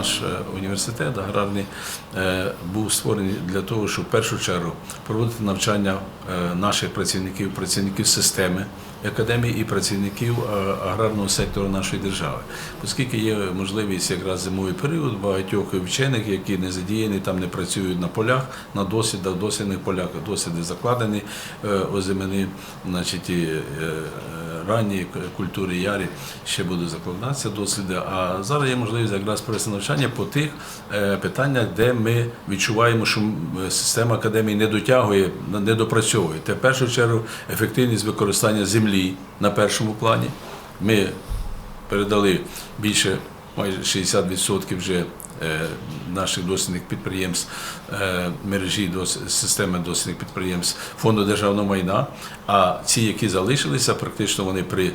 наш е, університет аграрний е, був створений для того, щоб в першу чергу проводити навчання е, наших працівників, працівників системи академії і працівників аграрного сектору нашої держави, оскільки є можливість якраз зимовий період багатьох вчених, які не задіяні, там не працюють на полях, на дослідах, дослідних полях, досліди закладені е, значить, е, культури ярі ще будуть закладатися досліди. А зараз є можливість якраз провести навчання по тих е, питаннях, де ми відчуваємо, що система академії не дотягує, не допрацьовує. Це в першу чергу ефективність використання землі на першому плані. Ми передали більше майже 60% вже наших дослідних підприємств е, мережі системи дослідних підприємств фонду державного майна. А ці, які залишилися, практично вони при е,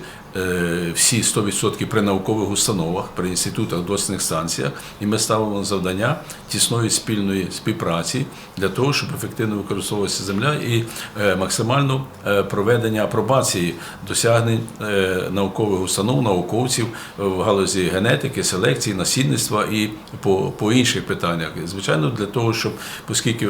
всі 100% при наукових установах, при інститутах, дослідних станціях. І ми ставимо завдання тісної спільної співпраці для того, щоб ефективно використовувалася земля і е, максимально е, проведення апробації досягнень е, наукових установ, науковців в галузі генетики, селекції, насінництва і по, по інших питаннях. Звичайно, для того, щоб оскільки е,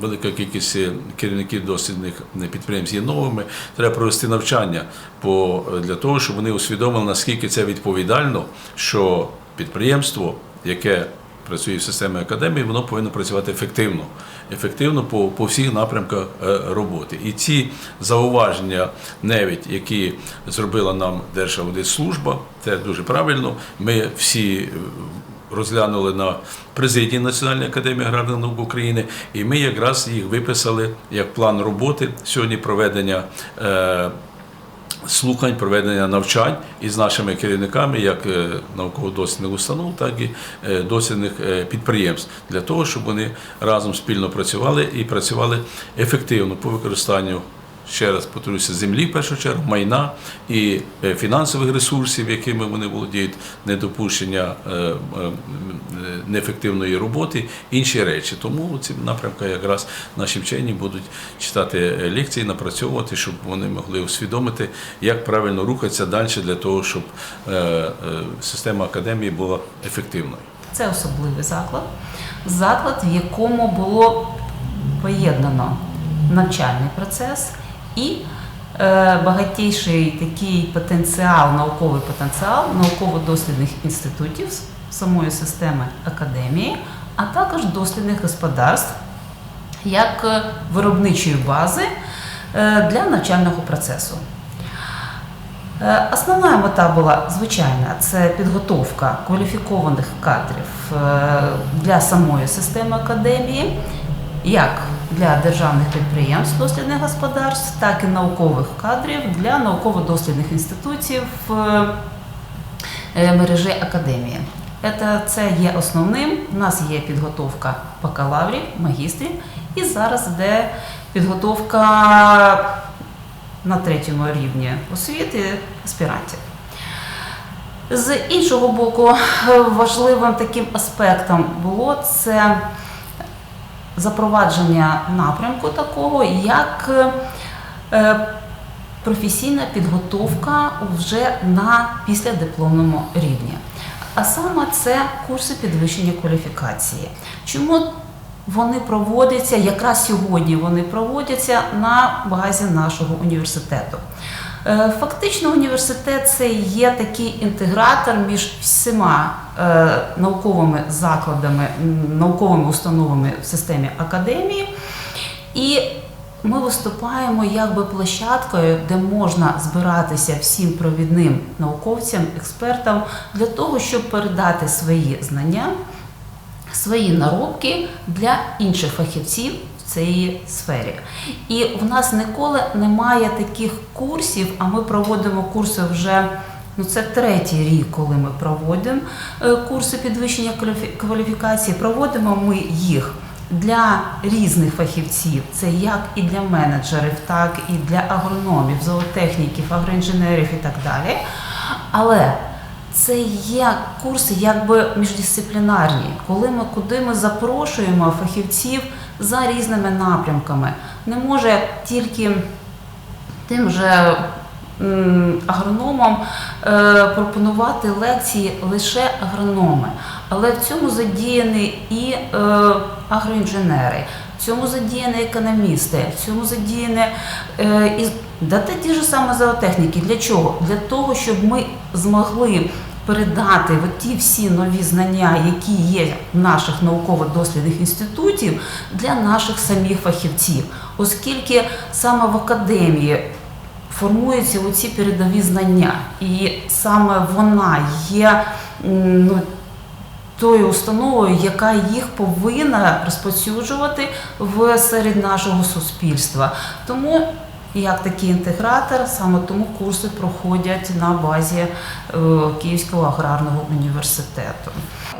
велика кількість е, керівників дослідних підприємств є новими, треба провести навчання по, для того, щоб вони усвідомили, наскільки це відповідально, що підприємство, яке працює в системі академії, воно повинно працювати ефективно, ефективно по, по всіх напрямках е, роботи. І ці зауваження, навіть які зробила нам Держаудитслужба, це дуже правильно. Ми всі е, розглянули на президії Національної академії аграрних наук України, і ми якраз їх виписали як план роботи сьогодні проведення. е, слухань, проведення навчань із нашими керівниками, як е, науково-дослідних установ, так і е, дослідних підприємств, для того, щоб вони разом спільно працювали і працювали ефективно по використанню. Ще раз повторюся, землі в першу чергу, майна і е, фінансових ресурсів, якими вони володіють, недопущення е, е, неефективної роботи, інші речі. Тому у цим напрямку якраз наші вчені будуть читати лекції, напрацьовувати, щоб вони могли усвідомити, як правильно рухатися далі для того, щоб система академії була ефективною. Це особливий заклад, заклад, в якому було поєднано навчальний процес і е, багатійший такий потенціал, науковий потенціал науково-дослідних інститутів самої системи академії, а також дослідних господарств як е, виробничої бази е, для навчального процесу. Е, Основна мета була звичайна це підготовка кваліфікованих кадрів е, для самої системи академії, як для державних підприємств дослідних господарств, так і наукових кадрів для науково-дослідних інститутів е, е, мережі академії. Це, є основним. У нас є підготовка бакалаврів, магістрів, і зараз йде підготовка на третьому рівні освіти аспірантів. З іншого боку, важливим таким аспектом було це запровадження напрямку такого, як е, професійна підготовка вже на післядипломному рівні. А саме це курси підвищення кваліфікації. Чому вони проводяться якраз сьогодні? Вони проводяться на базі нашого університету. Е, Фактично, університет це є такий інтегратор між всіма е, науковими закладами, науковими установами в системі академії. І ми виступаємо якби площадкою, де можна збиратися всім провідним науковцям, експертам для того, щоб передати свої знання, свої наробки для інших фахівців цій сфері. І в нас ніколи немає таких курсів, а ми проводимо курси вже. Ну, це третій рік, коли ми проводимо е, курси підвищення кваліфікації. Проводимо ми їх для різних фахівців. Це як і для менеджерів, так і для агрономів, зоотехніків, агроінженерів і так далі. Але це є курси якби міждисциплінарні, коли ми куди ми запрошуємо фахівців за різними напрямками. Не може тільки тим же агрономам е, пропонувати лекції лише агрономи. Але в цьому задіяні і е, агроінженери, в цьому задіяні економісти, в цьому задіяні е, і да та ті ж саме зоотехніки. Для чого? Для того, щоб ми змогли передати от ті всі нові знання, які є в наших науково-дослідних інститутів, для наших самих фахівців, оскільки саме в академії формуються оці передові знання, і саме вона є ну, тою установою, яка їх повинна розповсюджувати в серед нашого суспільства. Тому як такий інтегратор, саме тому курси проходять на базі е, Київського аграрного університету.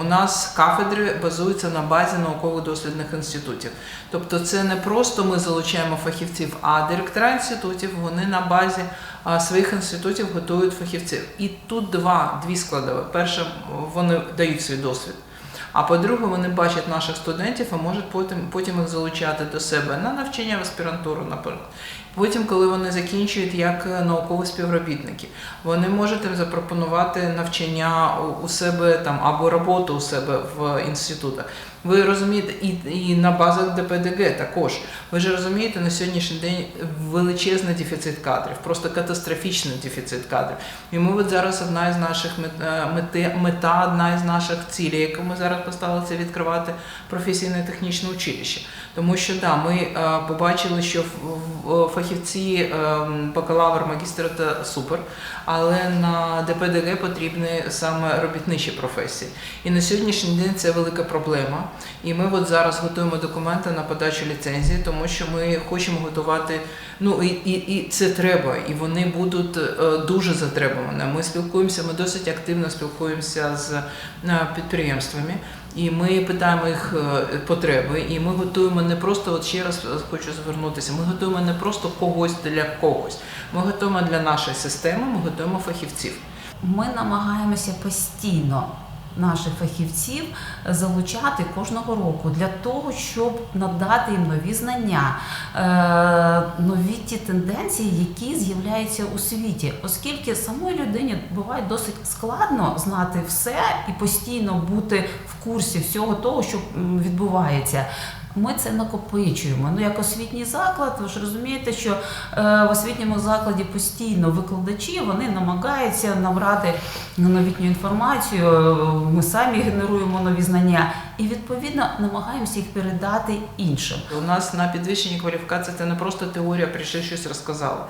У нас кафедри базуються на базі науково-дослідних інститутів. Тобто це не просто ми залучаємо фахівців, а директора інститутів вони на базі своїх інститутів готують фахівців. І тут два дві складові. Перше, вони дають свій досвід. А по-друге, вони бачать наших студентів і можуть потім, потім їх залучати до себе на навчання в аспірантуру, наприклад. Потім, коли вони закінчують як е, наукові співробітники, вони можуть їм запропонувати навчання у- себе там або роботу у себе в інститутах. Ви розумієте, і, і на базах ДПДГ також. Ви ж розумієте, на сьогоднішній день величезний дефіцит кадрів, просто катастрофічний дефіцит кадрів. І ми от зараз одна із наших мет- е, мети, мета, одна із наших цілей, яку ми зараз поставили, це відкривати професійне технічне училище. Тому що да, ми е, побачили, що в- в- фахівці е, бакалавр, магістр це супер, але на ДПДГ потрібні саме робітничі професії. І на сьогоднішній день це велика проблема. І ми от зараз готуємо документи на подачу ліцензії, тому що ми хочемо готувати. Ну і, і, і це треба, і вони будуть е, дуже затребувані. Ми спілкуємося, ми досить активно спілкуємося з е, підприємствами. І ми питаємо їх е, потреби, і ми готуємо не просто, от ще раз хочу звернутися, ми готуємо не просто когось для когось. Ми готуємо для нашої системи, ми готуємо фахівців. Ми намагаємося постійно наших фахівців залучати кожного року для того, щоб надати їм нові знання, е, нові ті тенденції, які з'являються у світі, оскільки самої людині буває досить складно знати все і постійно бути в курсі всього того, що відбувається. Ми це накопичуємо. Ну, як освітній заклад, ви ж розумієте, що е, в освітньому закладі постійно викладачі вони намагаються набрати новітню інформацію. Ми самі генеруємо нові знання і відповідно намагаємося їх передати іншим. У нас на підвищенні кваліфікації це не просто теорія, прийшли щось розказали.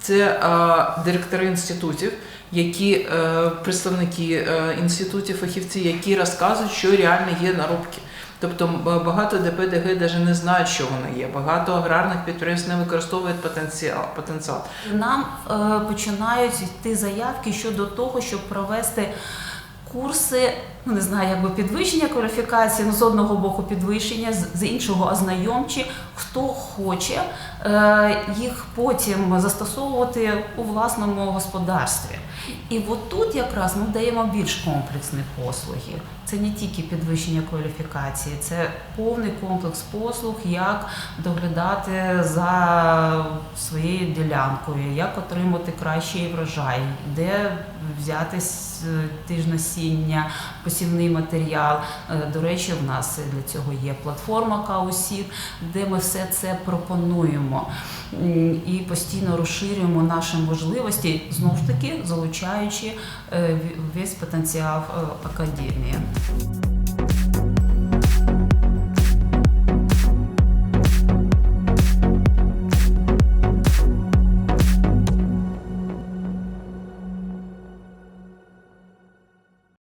Це е, директори інститутів, які е, представники е, інститутів, фахівці, які розказують, що реально є наробки. Тобто багато ДПДГ навіть не знають, що воно є. Багато аграрних підприємств не використовують потенціал. потенціал. Нам е, починають йти заявки щодо того, щоб провести курси, ну не знаю, якби підвищення кваліфікації, ну з одного боку підвищення, з, іншого ознайомчі, хто хоче е, їх потім застосовувати у власному господарстві. І от тут якраз ми даємо більш комплексні послуги. Це не тільки підвищення кваліфікації, це повний комплекс послуг, як доглядати за своєю ділянкою, як отримати кращий врожай, де взяти с- ті ж насіння, посівний матеріал. Е, До речі, в нас для цього є платформа Каусів, де ми все це пропонуємо і постійно розширюємо наші можливості, знову ж таки залучаючи е, весь потенціал е, академії.